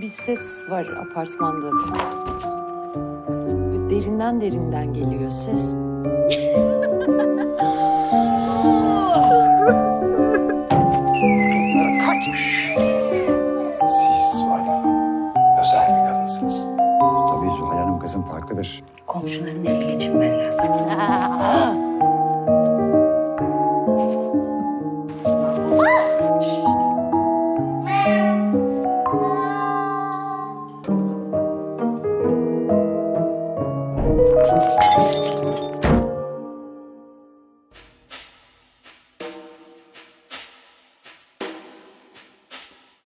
Bir ses var apartmanda. Derinden derinden geliyor ses. Kaçmış. Kızın farklıdır. Komşuların ele geçirmen lazım.